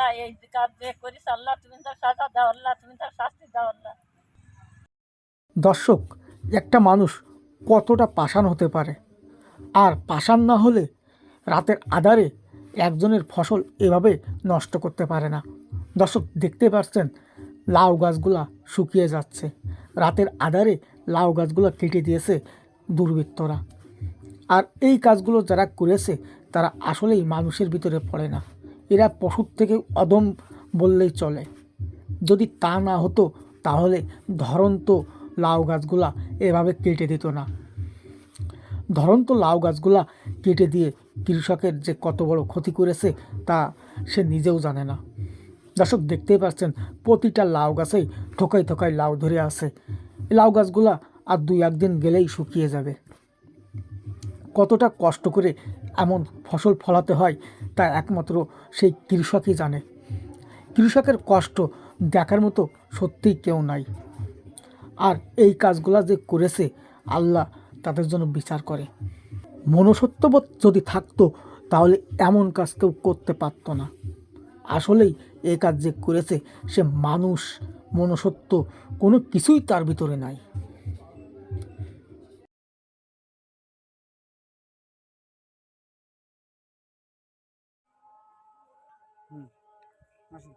আল্লাহ এই যে করিস, আল্লাহ তুমি তার সাজা দাও, আল্লাহ তুমি তার শাস্তি দাও, আল্লাহ। দর্শক, একটা মানুষ কতটা পাষাণ হতে পারে? আর পাষাণ না হলে রাতের আধারে একজনের ফসল এভাবে নষ্ট করতে পারে না। দর্শক, দেখতে পাচ্ছেন, লাউ গাছগুলা শুকিয়ে যাচ্ছে। রাতের আধারে লাউ গাছগুলো কেটে দিয়েছে দুর্বৃত্তরা। আর এই কাজগুলো যারা করেছে, তারা আসলেই মানুষের ভিতরে পড়ে না। এরা পশুর থেকে অদম বললেই চলে। যদি তা না হতো, তাহলে ধরন্ত লাউ গাছগুলা এভাবে কেটে দিত না। ধরন্ত লাউ গাছগুলা কেটে দিয়ে কৃষকের যে কত বড় ক্ষতি করেছে, তা সে নিজেও জানে না। দর্শক, দেখতেই পাচ্ছেন, প্রতিটা লাউ গাছেই ঠোকাই ঠোকাই লাউ ধরে আছে। লাউ গাছগুলা আর দুই একদিন গেলেই শুকিয়ে যাবে। কতটা কষ্ট করে এমন ফসল ফলাতে হয় তা একমাত্র সেই কৃষকই জানে। কৃষকের কষ্ট দেখার মতো সত্যিই কেউ নাই। আর এই কাজগুলা যে করেছে, আল্লাহ তাদের জন্য বিচার করে। মনুষ্যত্ববোধ যদি থাকতো, তাহলে এমন কাজ কেউ করতে পারতো না। আসলেই এ কাজ যে করেছে, সে মানুষ, মনুষ্যত্ব কোনো কিছুই তার ভিতরে নাই। আসুন।